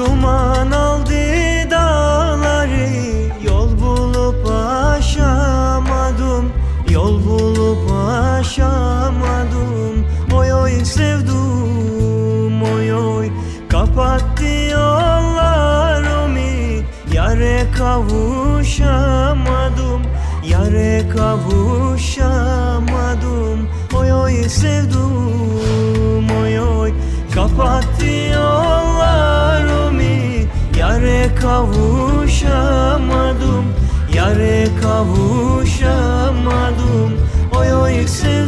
Duman aldı dağları Yol bulup aşamadım. Yol bulup aşamadım. Oy oy sevdum oy oy. Kapattı yollarımı Yare kavuşamadım. Yare kavuşamadım. Oy oy sevdum kavuşamadım Yare kavuşamadım. Oy oy sevdum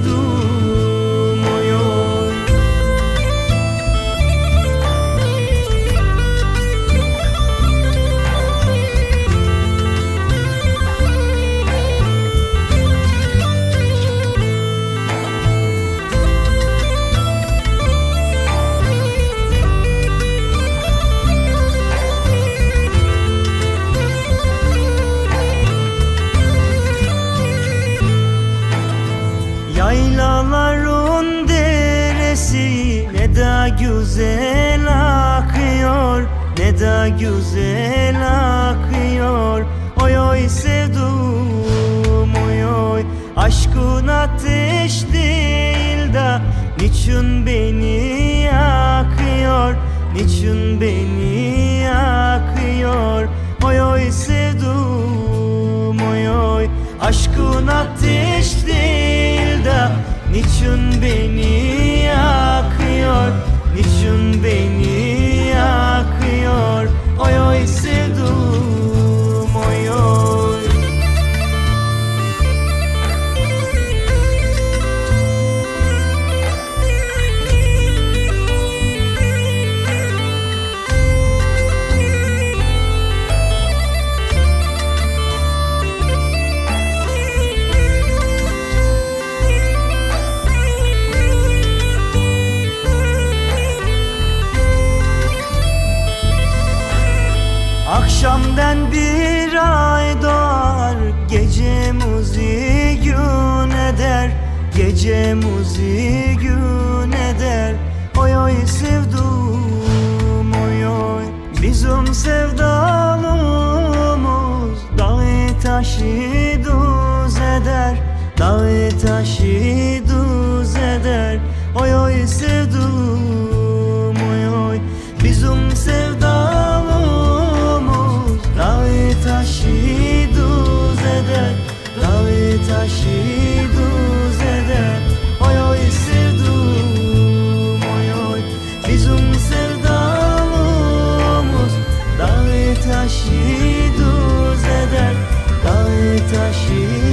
güzel akıyor Ne da güzel akıyor. Oy oy sevdum oy oy Aşkın ateş değil da Niçin beni yakıyor Niçin beni yakıyor? Oy oy sevdum oy oy Aşkın ateş değil de Niçin beni Niçin beni Akşamdan bir ay doğar Gecemizi gün eder. Gecemizi gün eder. Oy oy sevdum oy oy. Bizim sevdalımız Dağı taşı düz eder. Dağı taşı düz eder. Oy oy sevdum 心。